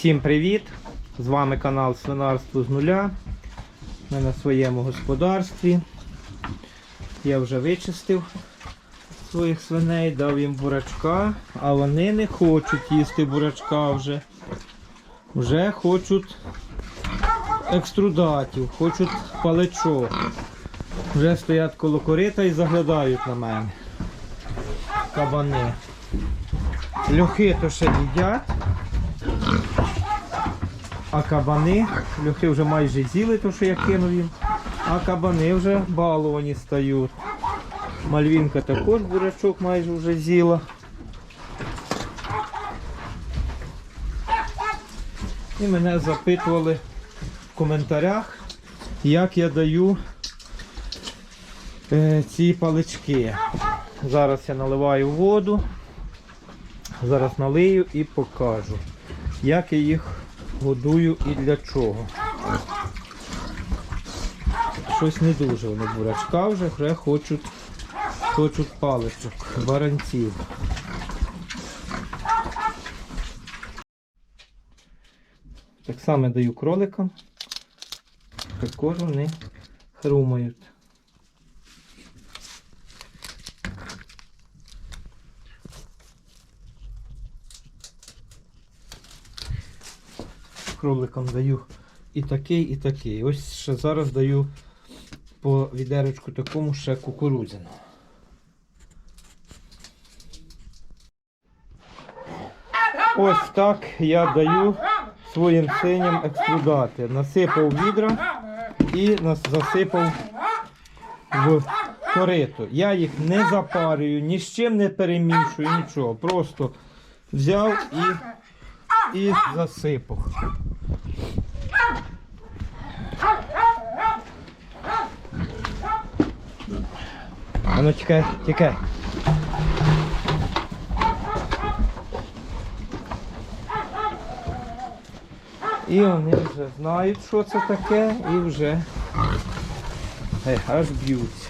Всім привіт! З вами канал Свинарство з нуля. Ми на своєму господарстві. Я вже вичистив своїх свиней, дав їм бурачка, а вони не хочуть їсти бурачка вже. Вже хочуть екструдатів, хочуть паличок. Вже стоять коло корита і заглядають на мене. Кабани. Льохи то ще їдять. А кабани, льохи вже майже з'їли, то що я кинув їм. А кабани вже баловані стають. Мальвінка також бурячок майже вже з'їла. І мене запитували в коментарях, як я даю е, ці палички. Зараз я наливаю воду. Зараз налию і покажу, як я їх годую і для чого. Щось не дуже вони бурачка вже, вже хочуть, хочуть паличок, баранців. Так само даю кроликам. Також вони хрумають. Кроликам даю і такий, і такий. Ось ще зараз даю по відерочку такому ще кукурудзяну. Ось так я даю своїм синям екструдати. Насипав відра і засипав в корито. Я їх не запарюю, ні з чим не перемішую, нічого. Просто взяв і, і засипав. А ну тікай, тікай. І вони вже знають, що це таке, і вже аж б'ються.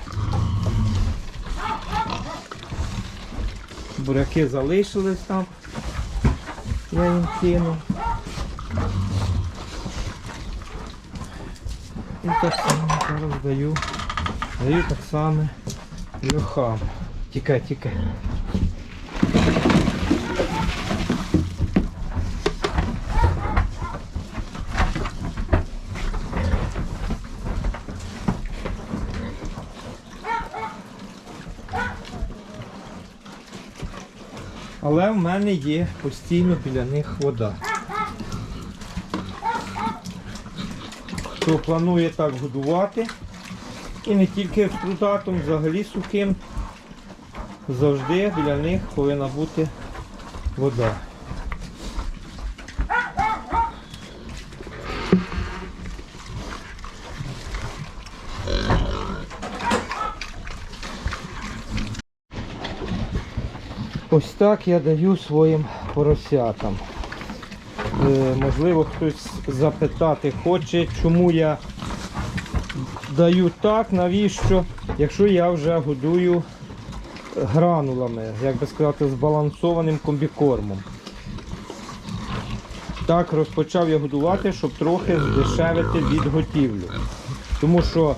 Буряки залишились там. Я їм кинув. І так само зараз даю. Даю так само льохам. Тікай, тікай. Але в мене є постійно біля них вода. Хто планує так годувати, і не тільки екструдатом, взагалі сухим, завжди біля них повинна бути вода. Ось так я даю своїм поросятам. Е, можливо, хтось запитати хоче, чому я даю так, навіщо, якщо я вже годую гранулами, як би сказати, збалансованим комбікормом. Так розпочав я годувати, щоб трохи здешевити відготівлю. Тому що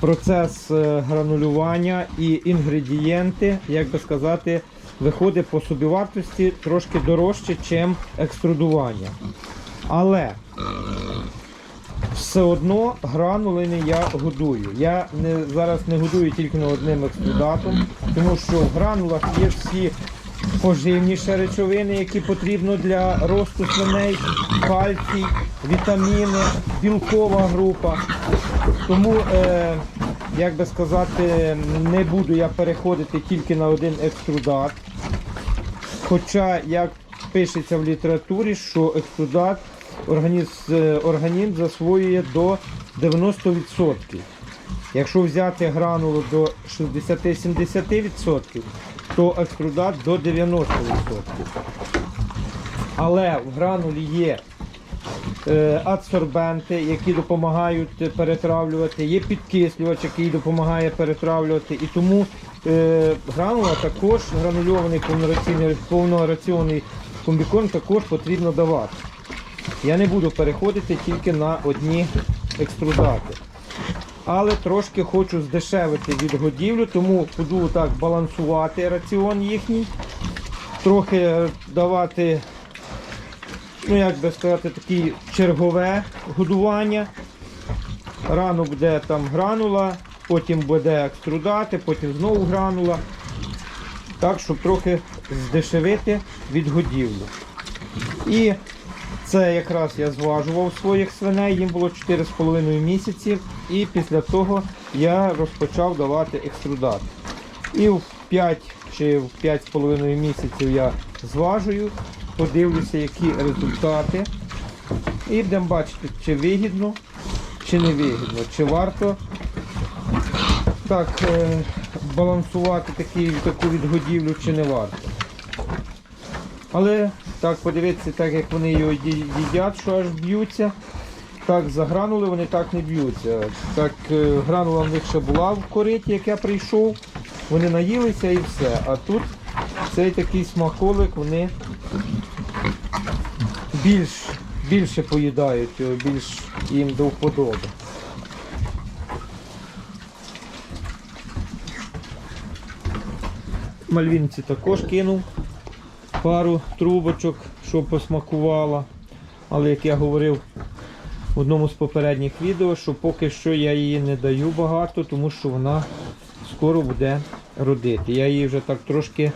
процес е, гранулювання і інгредієнти, як би сказати, виходить по собівартості трошки дорожче, ніж екструдування. Але все одно гранулини я годую. Я не, зараз не годую тільки на одним екструдатом, тому що в гранулах є всі поживні ще речовини, які потрібно для росту свиней, кальцій, вітаміни, білкова група. Тому, е, як би сказати, не буду я переходити тільки на один екструдат. Хоча, як пишеться в літературі, що екструдат організм, е, організм засвоює до 90%. Якщо взяти гранулу до 60-70%, то екструдат до 90%. Але в гранулі є е, адсорбенти, які допомагають перетравлювати, є підкислювач, який допомагає перетравлювати. І тому е, гранула також, гранульований повнораціонний, повнораціонний комбікорм також потрібно давати. Я не буду переходити тільки на одні екструдати. Але трошки хочу здешевити відгодівлю, тому буду так балансувати раціон їхній, трохи давати, ну як би сказати, такі чергове годування. Рано буде там гранула, потім буде екструдати, потім знову гранула. Так, щоб трохи здешевити відгодівлю. І це якраз я зважував своїх свиней, їм було 4,5 місяці. І після того я розпочав давати екструдат. І в 5 чи в 5,5 місяців я зважую, подивлюся, які результати. І будемо бачити, чи вигідно, чи не вигідно, чи варто так е, балансувати такі, таку відгодівлю, чи не варто. Але так подивитися, так як вони його їдять, що аж б'ються. Так, загранули, вони так не б'ються. Так, е, гранула в них ще була в кориті, як я прийшов. Вони наїлися і все. А тут цей такий смаколик, вони більш, більше поїдають, більш їм до вподоби. Мальвінці також кинув пару трубочок, щоб посмакувала. Але як я говорив в одному з попередніх відео, що поки що я її не даю багато, тому що вона скоро буде родити. Я її вже так трошки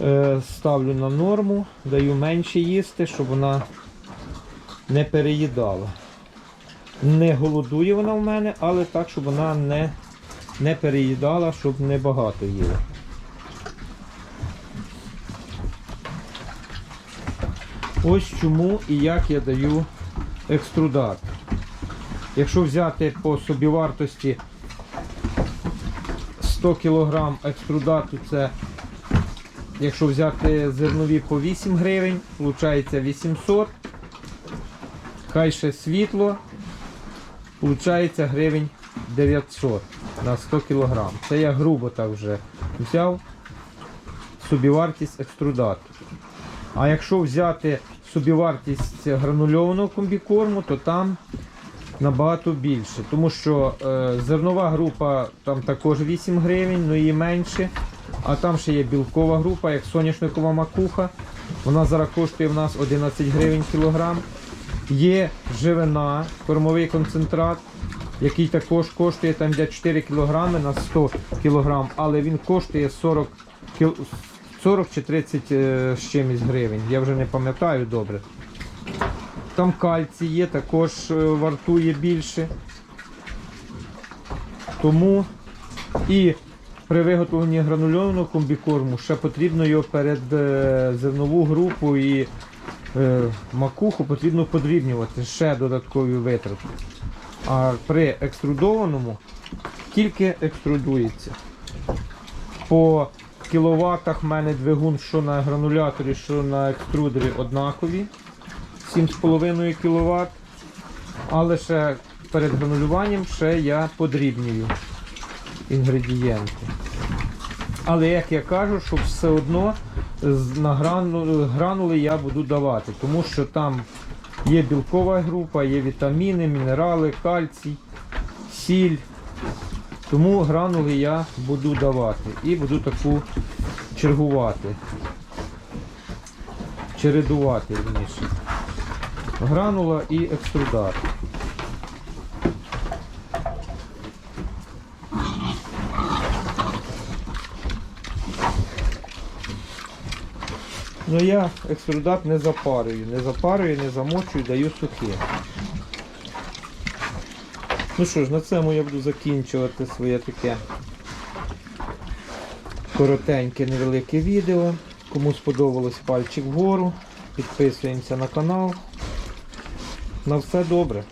е, ставлю на норму, даю менше їсти, щоб вона не переїдала. Не голодує вона в мене, але так, щоб вона не, не переїдала, щоб не багато їла. Ось чому і як я даю екструдат. Якщо взяти по собівартості 100 кг екструдату, це якщо взяти зернові по 8 гривень, виходить 800. Хай ще світло, виходить гривень 900 на 100 кг. Це я грубо так вже взяв собівартість екструдату. А якщо взяти собівартість гранульованого комбікорму, то там набагато більше. Тому що е, зернова група там також 8 гривень, але її менше. А там ще є білкова група, як соняшникова макуха. Вона зараз коштує в нас 11 гривень кілограм. Є живина, кормовий концентрат, який також коштує там йде 4 кг на 100 кг, але він коштує 40 кіл... 40 чи 30 е, з чимось гривень. Я вже не пам'ятаю добре. Там кальцій є, також е, вартує більше. Тому і при виготовленні гранульованого комбікорму ще потрібно його перед е, зернову групу і макуху потрібно подрібнювати ще додаткові витрати. А при екструдованому тільки екструдується. По кіловатах в мене двигун що на грануляторі, що на екструдері однакові. 7,5 кВт. Але ще перед гранулюванням ще я подрібнюю інгредієнти. Але як я кажу, що все одно на грану- гранули я буду давати, тому що там є білкова група, є вітаміни, мінерали, кальцій, сіль. Тому гранули я буду давати і буду таку чергувати. Чередувати вірніше. Гранула і екструдат. Ну я екструдат не запарюю, не запарюю, не замочую, даю сухим. Ну що ж, на цьому я буду закінчувати своє таке коротеньке невелике відео. Кому сподобалось пальчик вгору, підписуємося на канал. На все добре.